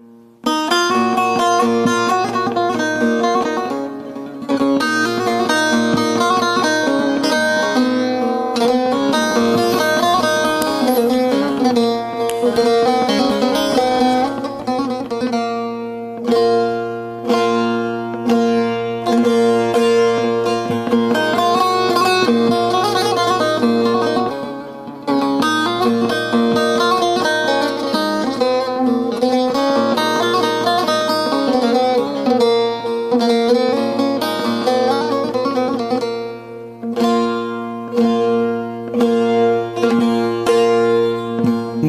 Mm-hmm.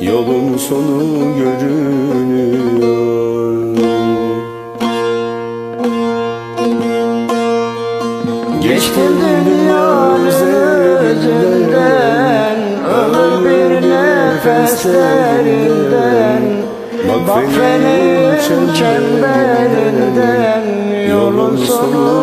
Yolun sonu görünüyor. Geçtim dünya üzerinden Ömür bir nefes derinden Bak feleğin çemberinden Yolun sonu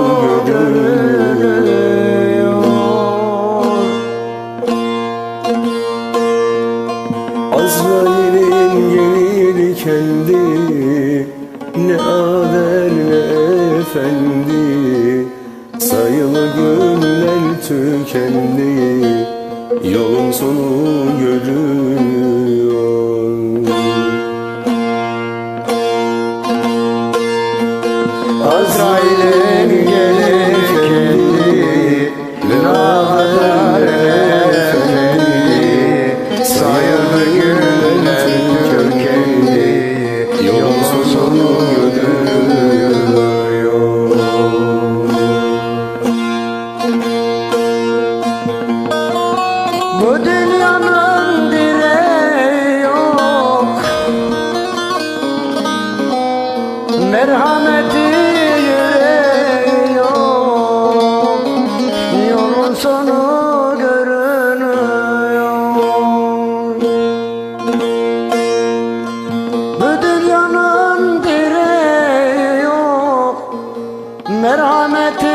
Ne efendi Sayılı günler tükendi Yolun sonu görünüyor Azrail'in gelir Bu dünyanın direği yok. Merhameti yüreği yok. Yolun sonu görünüyor. Bu dünyanın direği yok. Merhameti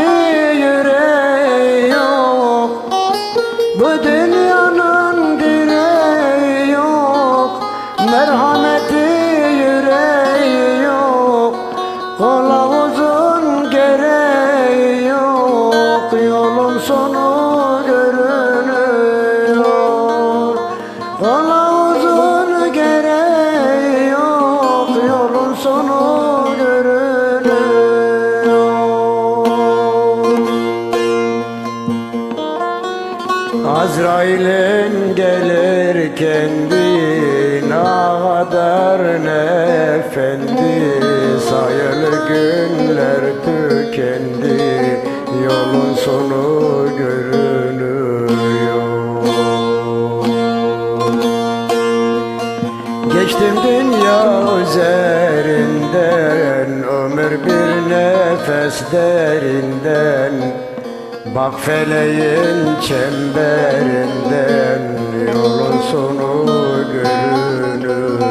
Azrail'in gelir kendi kadar efendi Sayılı günler tükendi Yolun sonu görünüyor. Geçtim dünya üzerinden Ömür bir nefes derinden Bak feleğin çemberinden Yolun sonu görünüyor